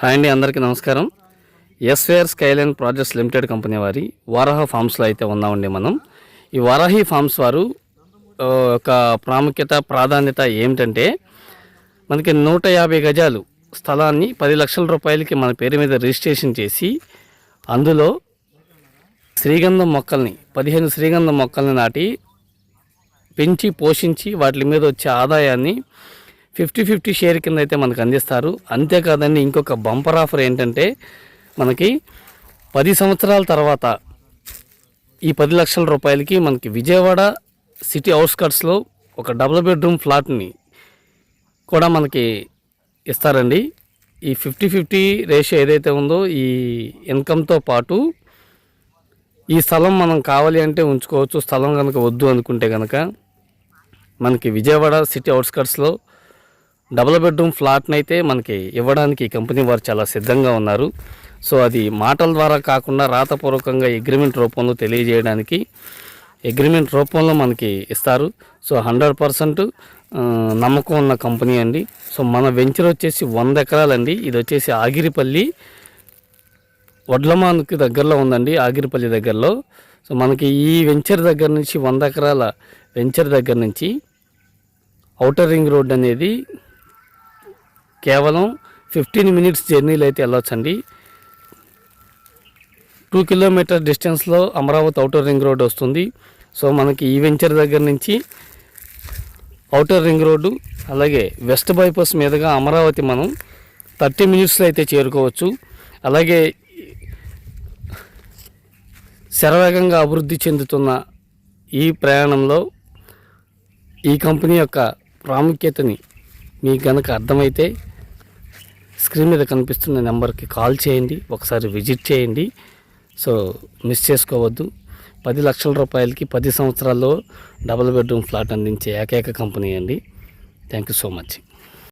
Hi అండి అందరికీ నమస్కారం. Eswar skyline projects limited company వారి వారాహ ఫార్మ్స్లో అయితే ఉన్నామండి మనం. ఈ వారాహి ఫార్మ్స్ వారు ఒక ప్రాముఖ్యత ప్రాధాన్యత ఏమిటంటే మనకి నూట యాభై గజాలు స్థలాన్ని పది లక్షల రూపాయలకి మన పేరు మీద రిజిస్ట్రేషన్ చేసి అందులో శ్రీగంధం మొక్కల్ని పదిహేను శ్రీగంధం మొక్కల్ని నాటి పెంచి పోషించి వాటి మీద వచ్చే ఆదాయాన్ని ఫిఫ్టీ ఫిఫ్టీ షేర్ కింద అయితే మనకు అందిస్తారు. అంతేకాదండి ఇంకొక బంపర్ ఆఫర్ ఏంటంటే మనకి పది సంవత్సరాల తర్వాత ఈ పది లక్షల రూపాయలకి మనకి విజయవాడ సిటీ అవుట్స్కట్స్లో ఒక డబుల్ బెడ్రూమ్ ఫ్లాట్ని కూడా మనకి ఇస్తారండి. ఈ ఫిఫ్టీ ఫిఫ్టీ రేషియో ఏదైతే ఉందో ఈ ఇన్కమ్తో పాటు ఈ స్థలం మనం కావాలి అంటే ఉంచుకోవచ్చు. స్థలం కనుక వద్దు అనుకుంటే కనుక మనకి విజయవాడ సిటీ అవుట్స్కట్స్లో డబుల్ బెడ్రూమ్ ఫ్లాట్ని అయితే మనకి ఇవ్వడానికి ఈ కంపెనీ వారు చాలా సిద్ధంగా ఉన్నారు. సో అది మాటల ద్వారా కాకుండా రాతపూర్వకంగా అగ్రిమెంట్ రూపంలో తెలియజేయడానికి అగ్రిమెంట్ రూపంలో మనకి ఇస్తారు. సో హండ్రెడ్ పర్సెంట్ నమ్మకం ఉన్న కంపెనీ అండి. సో మన వెంచర్ వచ్చేసి వంద ఎకరాలండి. ఇది వచ్చేసి ఆగిరిపల్లి వడ్లమాన్కి దగ్గరలో ఉందండి ఆగిరిపల్లి దగ్గరలో. సో మనకి ఈ వెంచర్ దగ్గర నుంచి వంద ఎకరాల వెంచర్ దగ్గర నుంచి ఔటర్ రింగ్ రోడ్ అనేది కేవలం ఫిఫ్టీన్ మినిట్స్ జర్నీలు అయితే వెళ్ళొచ్చండి. టూ కిలోమీటర్ డిస్టెన్స్లో అమరావతి అవుటర్ రింగ్ రోడ్ వస్తుంది. సో మనకి ఈ వెంచర్ దగ్గర నుంచి ఔటర్ రింగ్ రోడ్డు అలాగే వెస్ట్ బైపాస్ మీదుగా అమరావతి మనం థర్టీ మినిట్స్లో అయితే చేరుకోవచ్చు. అలాగే శరవేగంగా అభివృద్ధి చెందుతున్న ఈ ప్రయాణంలో ఈ కంపెనీ యొక్క ప్రాముఖ్యతని మీకు కనుక అర్థమైతే స్క్రీన్ మీద కనిపిస్తున్న నెంబర్కి కాల్ చేయండి ఒకసారి విజిట్ చేయండి. సో మిస్ చేసుకోవద్దు. పది లక్షల రూపాయలకి పది సంవత్సరాల్లో డబుల్ బెడ్రూమ్ ఫ్లాట్ అందించే ఏకైక కంపెనీ అండి. Thank you so much.